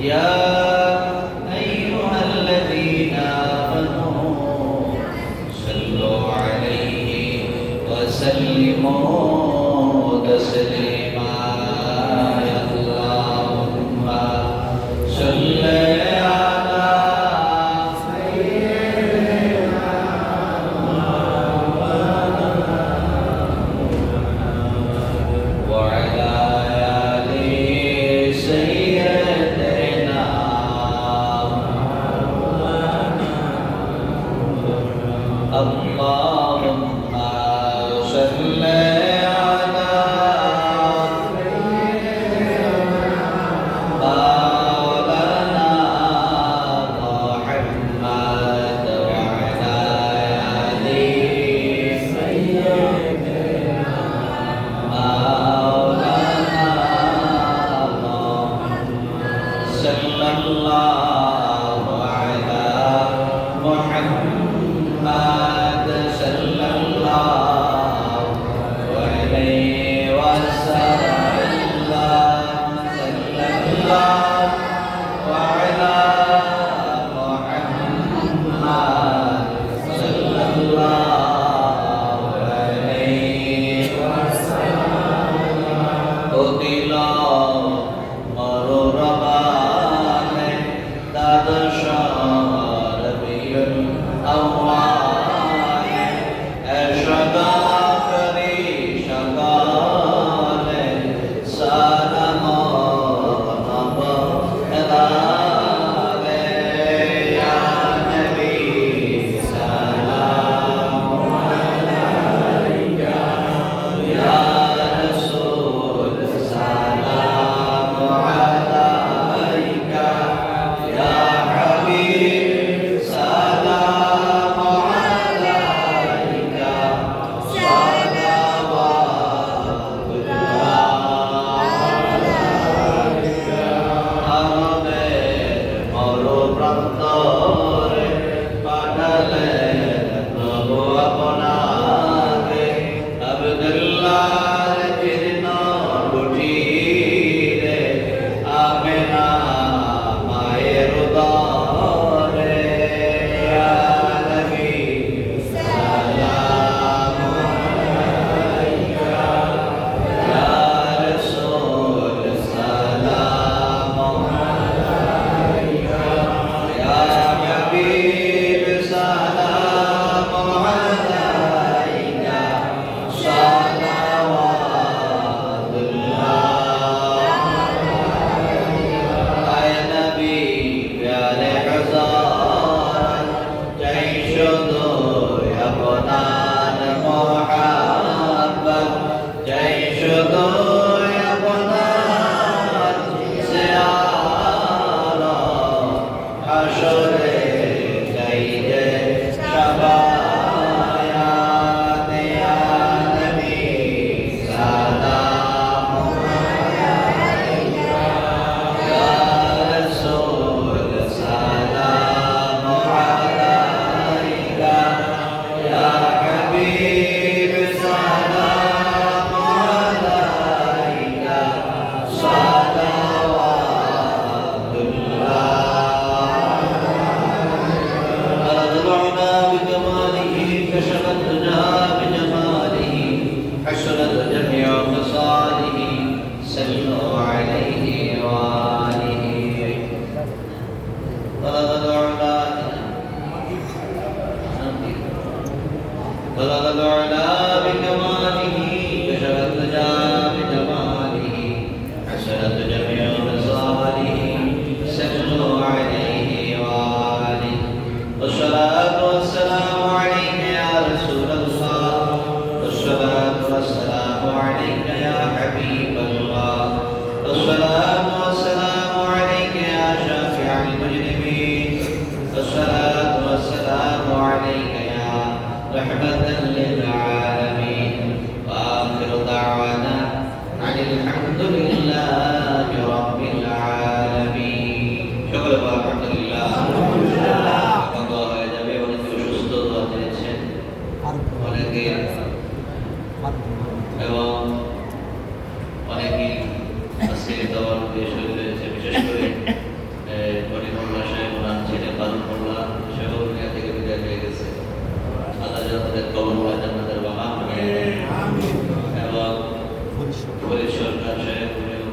يا রবিউল சொல்லலாம்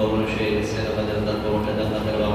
قول شيء سير قد يرضى قول قد الله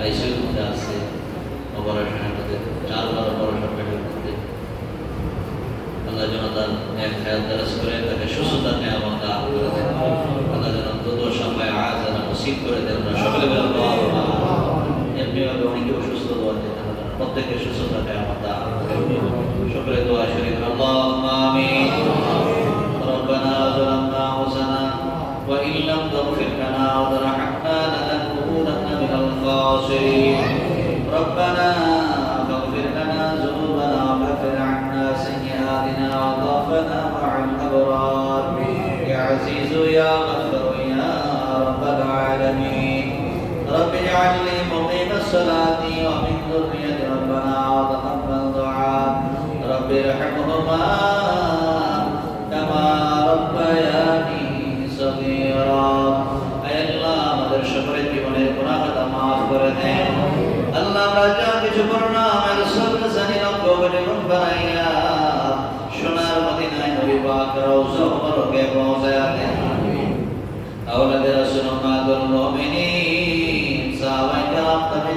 আইসিউর মধ্যে আছে অপারেশনের মধ্যে চারবার অপারেশন পেটের মধ্যে আল্লাহ যেন তার এক খেয়াল দ্বারাজ করে, তাকে সুস্থতা নেওয়া মাতা আল্লাহ যেন দ্রুত সময় আজ যেন নসিব করে দেন আমরা সকলে এমনিভাবে অনেকে অসুস্থ দোয়া দেন প্রত্যেকে সুস্থতা নেওয়া মাতা সকলে দোয়া শরীফ, আল্লাহ مقيم الصلاة ومن ذرية ربنا وتقبل دعاء رب ارحمهما كما ربياني صغيرا أي الله আমাদের সকলের জীবনের গুনাহ খাতা মাফ করে দেন আল্লাহ আমরা যা কিছু করোনা আমাদের সবকে জানি না কবরে মন বানাইয়া সোনার মদিনায় নবী পাক রওজা মুবারকে পৌঁছায়া দেন أولاد رسول أمهات المؤمنين صحابة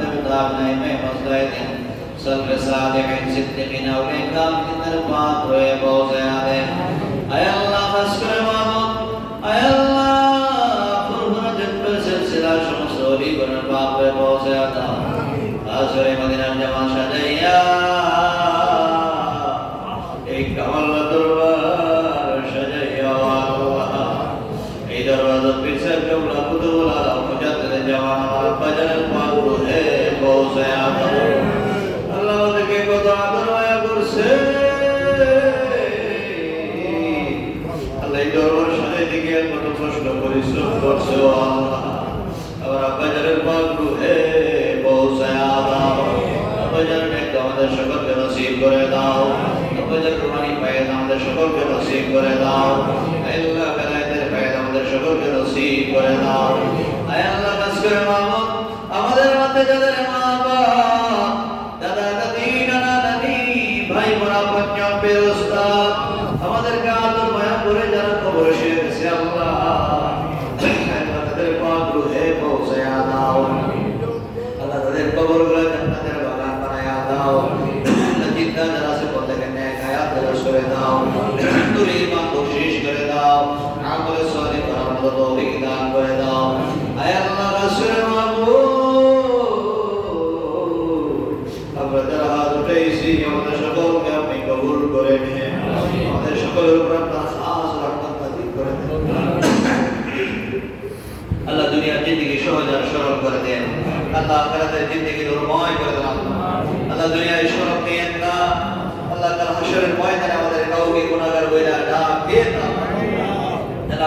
प्रार्थनाएँ में फंसाए दिन सर्व साधे में सिद्ध की ना उन्हें काम की तरफ़ बात हुए बहुत ज़्यादा है अल्लाह फस्कर मामूद अल्लाह फुरहन जब पर सिलसिला शमसोरी गुरन बाप पे बहुत ज़्यादा आजरे मदीना जमा शदैया আব্বাজার কুরবানি পায়ে আমাদের সকলকে নসিব করে দাও। আল্লাহ বেলায়েতের পায়ে আমাদের সকলকে নসিব করে দাও। আয় আল্লাহ কাজ করে মামুদ আমাদের মধ্যে যাদের মা বাবা দাদা, দাদি, নানা, নানি ভাই বোনা পঞ্চম বেরোস্তাদ আমাদেরকে আদর মায়া করে যারা কবর শুয়ে গেছে, আল্লাহ তাদের পাক রুহে দাও। আল্লাহ তাদের কবর তৌফিক দান করে দাও। আয় আল্লাহ রাসূল আমরা যারা হাত উঠেছি আমাদের সকলকে আপনি কবুল করে নিন আমাদের সকলের উপর আপনার খাস রহমত নাযিল করে দেন। আল্লাহ দুনিয়ার জিন্দগি সহজ আর সরল করে দেন। আল্লাহ আখিরাতের জিন্দগি নূরময় করে দেন। আল্লাহ দুনিয়ায় সরল দিয়েন না। আল্লাহ কাল হাসরের ময়দানে আমাদের কাউকে গুনাহগার বইলা ডাক দিয়ে না।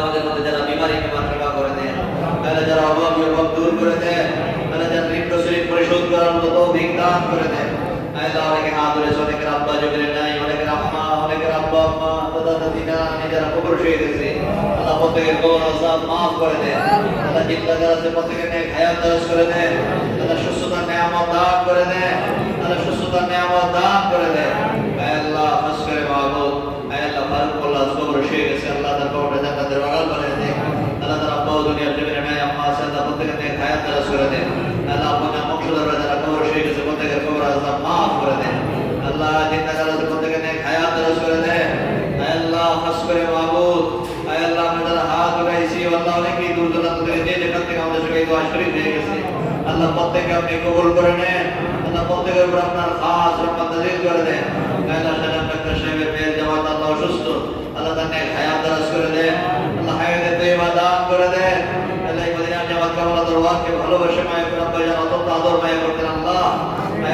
আমাদের মধ্যে যারা বিমারি বিমার সেবা করে দেন তাহলে যারা অভাবী অভাব দূর করে দেন তাহলে যারা ঋণ শরীর পরিশোধ করার মতো তৌফিক দান করে দেন আল্লাহ অনেকে হাত ধরেছে অনেকের আব্বা জমিরে নাই অনেকের আম্মা অনেকের আব্বা আম্মা দাদা দাদি নানা নানি যারা কবর শুয়ে গেছে আল্লাহ প্রত্যেকের কবর আজাব মাফ করে দেন আল্লাহ চিন্তা যারা আছে প্রত্যেকের নেক হায়াত দারাজ করে দেন আল্লাহ সুস্থতার নিয়ামত দান করে দেন আল্লাহ সুস্থতার নিয়ামত দান করে দেন আয় আল্লাহ খাস করে মাহবুব আয় আল্লাহ ফারুক আল্লাহ কবর শুয়ে গেছে আল্লাহ তার কবরটা জান্নাতের দারাজ করে দেন আল্লাহ আপনার মকসুদের যারা কবর শুয়ে গেছে প্রত্যেকের কবর আজাব মাফ করে আল্লাহ জিন্দা কারাজের মধ্যে নেক হায়াত দরজ করে দে আয় আল্লাহ খাস করে মাহবুব আয় আল্লাহ আমরা যারা হাত উঠাইছি আল্লাহ অনেকেই দূর দূরান্ত থেকে যে যেখান থেকে আমাদের এই দোয়া শরীফ হয়ে গেছে আল্লাহ প্রত্যেকে আপনি কবুল করে নেন আল্লাহ প্রত্যেকের উপর আল্লাহ এই মদিনার জামাত দরবারকে ভালোবাসে, মায়া করে আব্বা জান অত্যন্ত আদর মায়া করতেন আল্লাহ।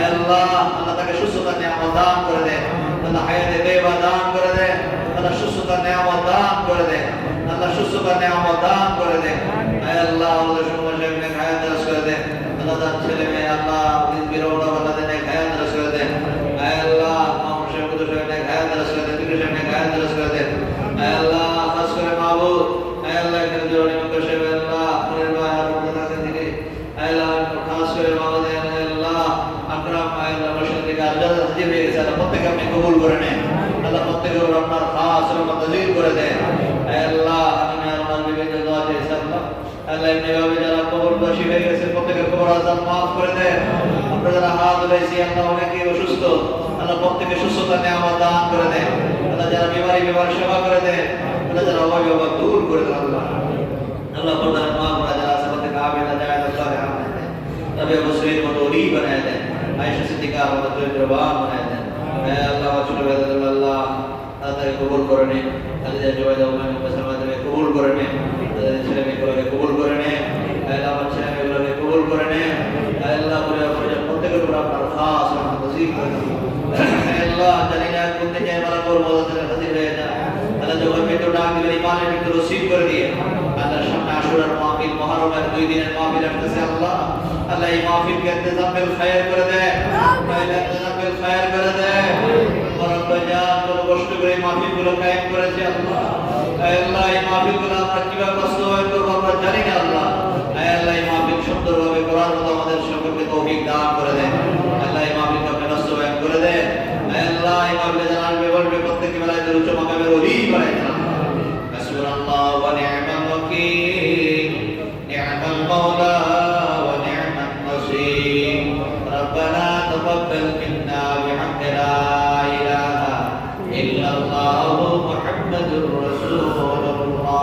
আল্লাহ আল্লাহ তাকে সুস্থতা নিয়ামত দান করে দেন। আল্লাহ হায়াতে তৈবা দান করে দেন। আল্লাহ সুস্থতা নিয়ামত দান করে দেন। আল্লাহ সুস্থতা নিয়ামত দান করে দেন। আল্লাহ আমাদের সময় হায়াত করে দেন। আল্লাহ তার ছেলে মেয়ে আল্লাহ বিরোধ আল্লাহ তাদের হায়াত দরজ করে দেন আয় আল্লাহ মামুন সাহেব সাহেবকে হায়াত দরজ করে দেন বিক্রি সাহেবকে হায়াত দরজ করে দেন আয় আল্লাহ খাস করে মাহবুব আয় আল্লাহ এখানে জোরে মক্কা সাহেব আল্লাহ মনের ভাই আর মধ্যে থাকে দিকে আয় আল্লাহ খাস করে মাহবুব আয় আল্লাহ আকরাম আয় আল্লাহ মসজিদ থেকে আজাদ আল্লাহ প্রত্যেকে আপনি কবুল করে নেন। আল্লাহ প্রত্যেকের উপর আপনার খাস রহমত নাজিল করে দেন। আল্লাহ মাফ করে দেন। প্রত্যেকে করে দেন। যারা বিমারি, বিমার সেবা করে দেন, আল্লাহ যারা অভাবী দূর করে দেন, আল্লাহ। আল্লাহ প্রধান মা, আমরা যারা আছে আমাদের কাবে না যায় আল্লাহ আমাদের দেন মুসলিম মতো ওলি বানায় দেন। আয়েশা সিদ্দিকা আমাদের চরিত্রবান বানায় দেন। হ্যাঁ আল্লাহ ছোট ভাই আল্লাহ তাদের কবুল করে নিন তাদের জবাই দাও আমাদের কবুল করে নিন তাদের ছেলে মেয়েগুলোকে কবুল করে নিন আল্লাহ আমার ছেলে মেয়েগুলোকে কবুল করে নিন আল্লাহ করে প্রত্যেকের উপর আপনার খাস নসিব করে আল্লাহ জানি না কোন দিকে আমরা করব তাদের হাজির হয়ে যায়। আল্লাহ যখন মৃত্যু ডাক দিবেন ইমানের করে দিয়ে আল্লাহ সামনে আশুরার মাহফিল মহরমের দুই দিনের মাহফিল আসতেছে আল্লাহ। আল্লাহ এই মাহফিলকে ইন্তজাম বিল খায়ের করে বিল খায়ের করে দেয়। বরং বাজার কত কষ্ট করে এই মাহফিলগুলো কায়েম করেছে আল্লাহ। আল্লাহ, এই মাহফিলগুলো আমরা কীভাবে বাস্তবায়ন করব আমরা জানি না আল্লাহ। আল্লাহ, এই মাহফিল সুন্দরভাবে করার মতো আমাদের সকলকে তৌফিক দান করে দেন। আল্লাহ, এই মাহফিলকে আপনি বাস্তবায়ন করে দেন। আল্লাহ, এই মাহফিলে যারা আসবে বলবে প্রত্যেককে বেলায় উচ্চ মাকামের অধীন করে